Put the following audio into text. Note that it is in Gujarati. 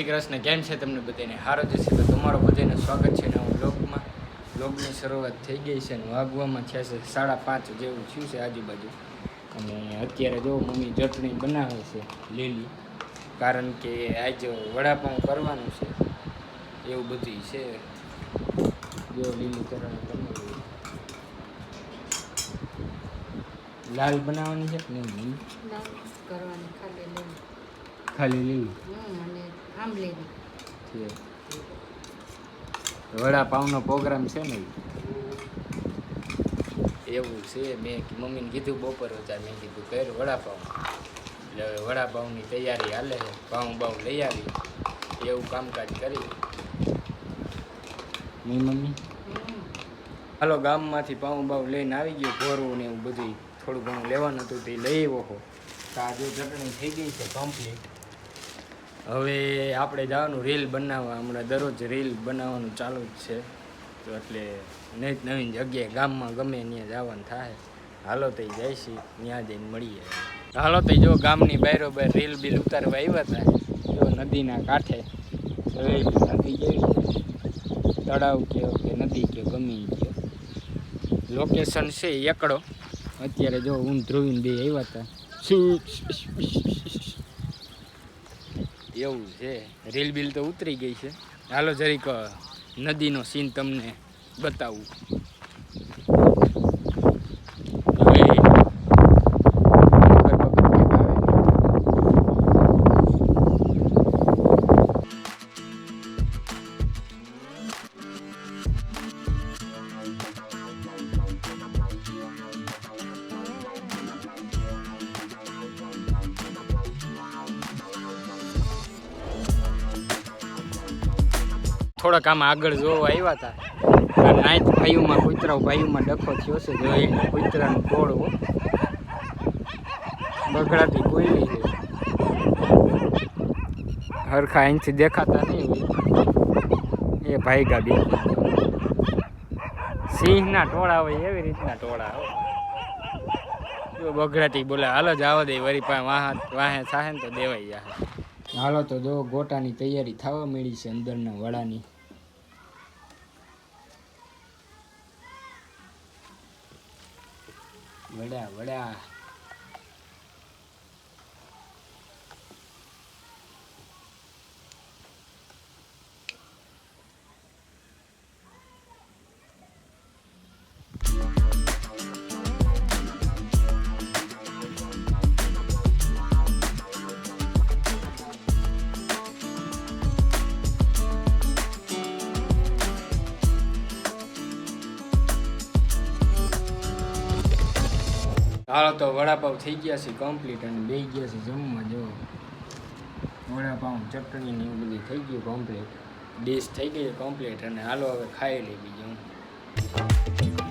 શ્રી કૃષ્ણ કેમ છે તમને બધાને? હારો જશે તો તમારો બધાને સ્વાગત છે હું બ્લોગમાં બ્લોગની શરૂઆત થઈ ગઈ છે અને વાગવામાં થયા છે સાડા પાંચ જેવું થયું છે આજુબાજુ. અને અત્યારે જો મમ્મી ચટણી બનાવે છે લીલી, કારણ કે આજે વડાપાઉં કરવાનું છે. એવું બધું છે. જો લીલી કરવાનું લાલ બનાવવાની છે કે નહીં? કરવાની, ખાલી ખાલી લીલું? અને આંબલીની છે વડાપાઉંનો પ્રોગ્રામ છે ને એવું છે મેં મમ્મીને કીધું બપોર હતા મેં કીધું કર્યું વડાપાઉં એટલે હવે વડાપાઉંની તૈયારી હાલે છે પાઉં બાઉં લઈ આવી એવું કામકાજ કરી. નહીં મમ્મી? હાલો ગામમાંથી પાઉં બાઉં લઈને આવી ગયો ભોરવું ને એવું બધું થોડું ઘણું લેવાનું હતું તે લઈ આવ્યો હો. તો આજે ચટણી થઈ ગઈ છે કમ્પ્લીટ હવે આપણે જવાનું રીલ બનાવવા. હમણાં દરરોજ રીલ બનાવવાનું ચાલુ જ છે. તો એટલે નવી નવીન જગ્યાએ ગામમાં ગમે ત્યાં જવાનું થાય. હાલો તો છે. ત્યાં જઈને મળીએ. હાલો તો જો ગામની બાયરો બાર રીલ બિલ ઉતારવા આવ્યા હતા જો નદીના કાંઠે. હવે નદી જેવી તળાવ કયો કે નદી કયો, ગમે ગયો. લોકેશન છે એકડો. અત્યારે જો હું ધ્રુવીને બે આવ્યા હતા એવું છે. રીલ બિલ તો ઉતરી ગઈ છે. હાલો જરીક નદીનો સીન તમને બતાવું. થોડાક આમ આગળ જોવા આવ્યા હતા નાઈટ ભાઈઓમાં, કૂતરાઓ ભાઈઓમાં ડખો થયો છે. જો એ કૂતરાનું ટોળું બગડાટી કોયલી છે હરખા અહીંથી દેખાતા નહીં એ ભાઈગા બે સિંહના ટોળા હોય એવી રીતના ટોળા હોય જો બગડાટી બોલે, હાલો જ જવા દે વરી પાસે વાહ વાહે સાહે ને તો દેવાઈ જાય હાલો, તો જો ગોટાની તૈયારી થવા મળી છે અંદરના વડાની. વડા વડા હાલો તો વડાપાવ થઈ ગયા છે કમ્પ્લીટ અને બે ગયા છે જમવા, જો. વડાપાવ ચટણી ને એવું બધું થઈ ગયું કમ્પ્લીટ ડીશ થઈ ગઈ કમ્પ્લીટ અને હાલો હવે ખાઈ લઈ બીજું.